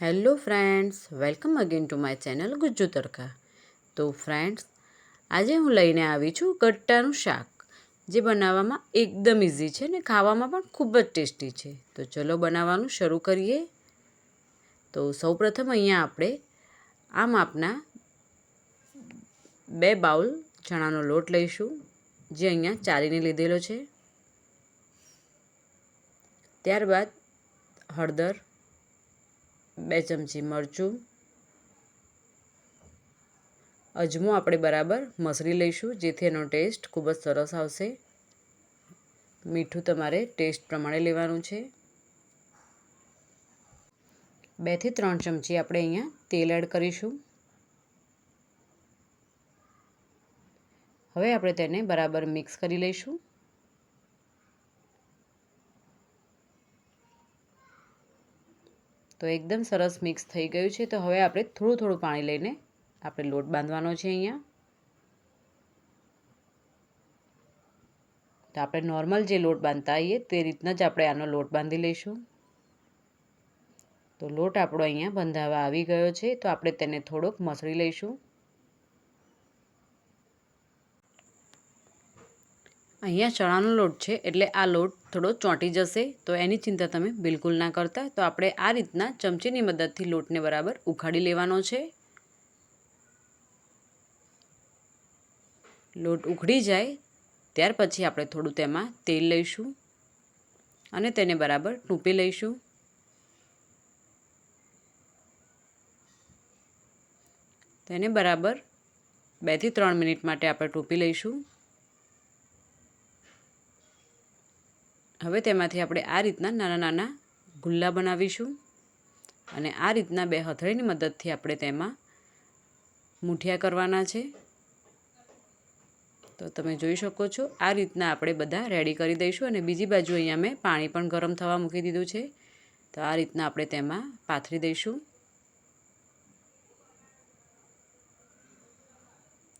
Hello friends, welcome again to my channel Gujju tadka. તો friends, આજે હું લઈને આવી છું ગટ્ટાનું શાક, જે બનાવવામાં એકદમ ઇઝી છે ને ખાવામાં પણ ખૂબ જ ટેસ્ટી છે. તો ચલો બનાવવાનું શરૂ કરીએ. તો સૌપ્રથમ અહીંયા આપણે આમ આપના બે બાઉલ ચણાનો લોટ લઈશું, જે અહીંયા ચારીને લીધેલો છે. ત્યારબાદ હળદર બે ચમચી મરચું. અજમો આપણે બરાબર મસળી લઈશું, જેથી એનો ટેસ્ટ ખૂબ જ સરસ આવશે. મીઠું તમારે ટેસ્ટ પ્રમાણે લેવાનું છે. બેથી ત્રણ ચમચી આપણે અહીંયા તેલ એડ કરીશું. હવે આપણે તેને બરાબર મિક્સ કરી લઈશું. તો એકદમ સરસ મિક્સ થઈ ગયું છે. તો હવે આપણે થોડું થોડું પાણી લઈને આપણે લોટ બાંધવાનો છે અહીંયા. તો આપણે નોર્મલ જે લોટ બાંધતા આવીએ તે રીતના જ આપણે આનો લોટ બાંધી લઈશું. તો લોટ આપણો અહીંયા બંધાવા આવી ગયો છે. તો આપણે તેને થોડોક મસળી લઈશું. અહીંયા ચણાનો લોટ છે, એટલે આ લોટ થોડો ચોંટી જશે. તો એની ચિંતા તમે બિલકુલ ના કરતા. તો આપણે આ રીતના ચમચીની મદદથી લોટને બરાબર ઉખાડી લેવાનો છે. લોટ ઉખડી જાય, ત્યાર પછી આપણે થોડું તેમાં તેલ લઈશું અને તેને બરાબર ટૂંપી લઈશું. તેને બરાબર બેથી ત્રણ મિનિટ માટે આપણે ટૂંપી લઈશું. હવે તેમાંથી આપણે આ રીતના નાના નાના ગુલ્લા બનાવીશું અને આ રીતના બે હથળીની મદદથી આપણે તેમાં મૂઠિયા કરવાના છે. તો તમે જોઈ શકો છો, આ રીતના આપણે બધા રેડી કરી દઈશું અને બીજી બાજુ અહીંયા મેં પાણી પણ ગરમ થવા મૂકી દીધું છે. તો આ રીતના આપણે તેમાં પાથરી દઈશું.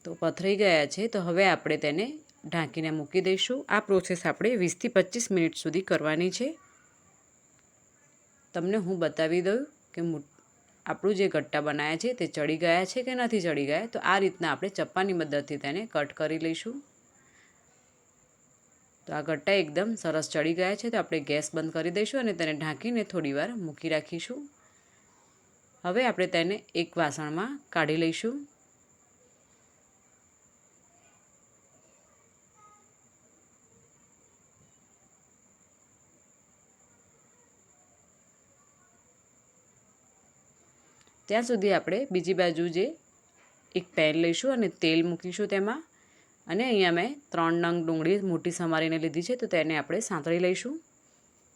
તો પથરાઈ ગયા છે, તો હવે આપણે તેને ઢાંકીને મૂકી દઈશું. આ પ્રોસેસ આપણે વીસથી પચીસ મિનિટ સુધી કરવાની છે. તમને હું બતાવી દઉં કે આપણું જે ગટ્ટા બનાવ્યા છે તે ચડી ગયા છે કે નથી ચડી ગયા? તો આ રીતના આપણે ચપ્પાની મદદથી તેને કટ કરી લઈશું. તો આ ગટ્ટા એકદમ સરસ ચડી ગયા છે તો આપણે ગેસ બંધ કરી દઈશું અને તેને ઢાંકીને થોડીવાર મૂકી રાખીશું. હવે આપણે તેને એક વાસણમાં કાઢી લઈશું. ત્યાં સુધી આપણે બીજી બાજુ જે એક પેન લઈશું અને તેલ મૂકીશું તેમાં. અને અહીંયા મેં ત્રણ નંગ ડુંગળી મોટી સમારીને લીધી છે, તો તેને આપણે સાંતળી લઈશું.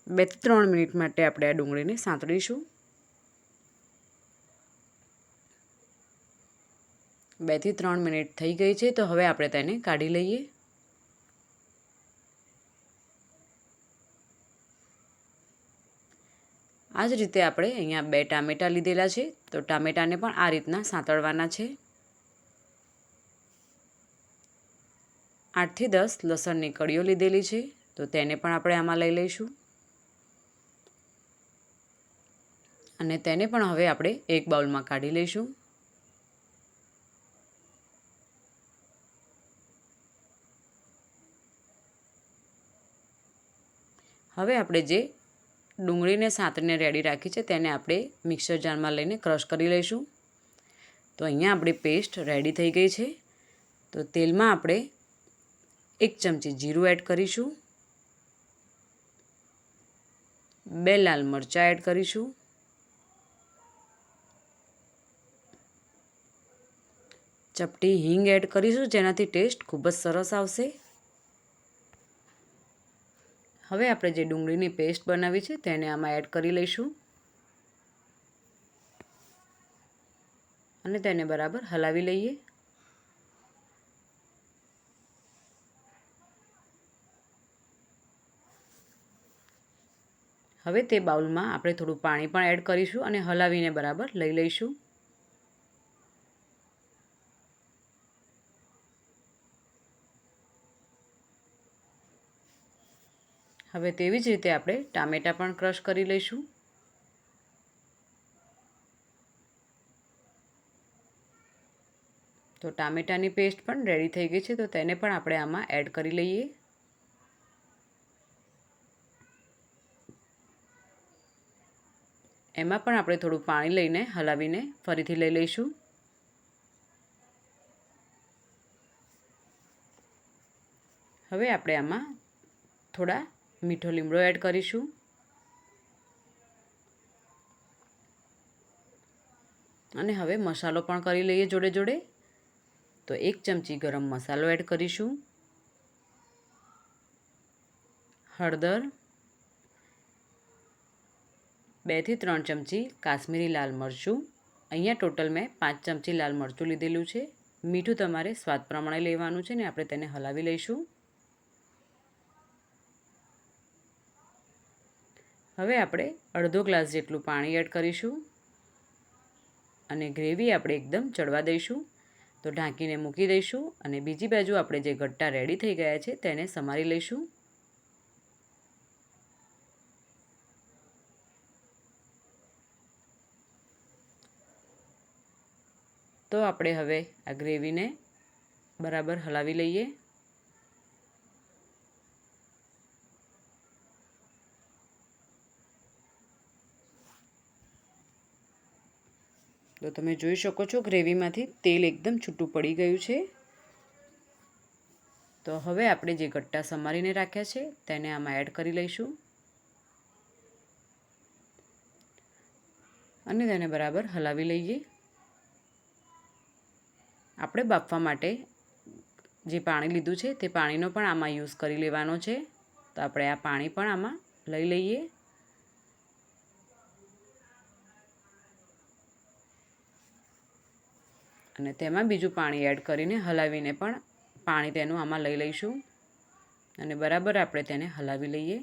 બે ત્રણ મિનિટ માટે આપણે આ ડુંગળીને સાંતળીશું. બેથી ત્રણ મિનિટ થઈ ગઈ છે, તો હવે આપણે તેને કાઢી લઈએ. આ જ રીતે આપણે અહીંયા બે ટામેટાં લીધેલા છે. તો ટામેટાને પણ આ રીતના સાંતળવાના છે. આઠથી દસ લસણની કળીઓ લીધેલી છે. તો તેને પણ આપણે આમાં લઈ લઈશું. અને તેને પણ હવે આપણે એક બાઉલમાં કાઢી લઈશું. હવે આપણે જે ડુંગળીને સાતરીને રેડી રાખી છે, તેને આપણે મિક્સર જારમાં લઈને ક્રશ કરી લઈશું. તો અહીંયા આપણી પેસ્ટ રેડી થઈ ગઈ છે. તો તેલમાં આપણે એક ચમચી જીરું એડ કરીશું. બે લાલ મરચાં એડ કરીશું. ચપટી હિંગ એડ કરીશું, જેનાથી ટેસ્ટ ખૂબ જ સરસ આવશે. હવે આપણે જે ડુંગળીની પેસ્ટ બનાવી છે તેને આમાં એડ કરી લઈશું. અને તેને બરાબર હલાવી લઈએ. હવે તે બાઉલમાં આપણે થોડું પાણી પણ એડ કરીશું અને હલાવીને બરાબર લઈ લઈશું. હવે તેવી જ રીતે આપણે ટામેટા પણ ક્રશ કરી લઈશું. તો ટામેટાની પેસ્ટ પણ રેડી થઈ ગઈ છે, તો તેને પણ આપણે આમાં એડ કરી લઈએ. એમાં પણ આપણે થોડું પાણી લઈને હલાવીને ફરીથી લઈ લઈશું. હવે આપણે આમાં થોડા મીઠો લીમડો એડ કરીશું. અને હવે મસાલો પણ કરી લઈએ જોડે જોડે. તો એક ચમચી ગરમ મસાલો એડ કરીશું. હળદર. બેથી ત્રણ ચમચી કાશ્મીરી લાલ મરચું. અહીંયા ટોટલ મેં પાંચ ચમચી લાલ મરચું લીધેલું છે. મીઠું તમારે સ્વાદ પ્રમાણે લેવાનું છે ને આપણે તેને હલાવી લઈશું. હવે આપણે અડધો ગ્લાસ જેટલું પાણી એડ કરીશું અને ગ્રેવી આપણે એકદમ ચડવા દઈશું. તો ઢાંકીને મૂકી દઈશું અને બીજી બાજુ આપણે જે ગટ્ટા રેડી થઈ ગયા છે તેને સમારી લઈશું. તો આપણે હવે આ ગ્રેવીને બરાબર હલાવી લઈએ. તો તમે જોઈ શકો છો ગ્રેવીમાંથી તેલ એકદમ છૂટું પડી ગયું છે. તો હવે આપણે જે ગટ્ટા સમારીને રાખ્યા છે તેને આમાં એડ કરી લઈશું. અને તેને બરાબર હલાવી લઈએ. આપણે બાફવા માટે જે પાણી લીધું છે તે પાણીનો પણ આમાં યુઝ કરી લેવાનો છે. તો આપણે આ પાણી પણ આમાં લઈ લઈએ. અને તેમાં બીજું પાણી એડ કરીને હલાવીને પણ પાણી તેનું આમાં લઈ લઈશું. અને બરાબર આપણે તેને હલાવી લઈએ.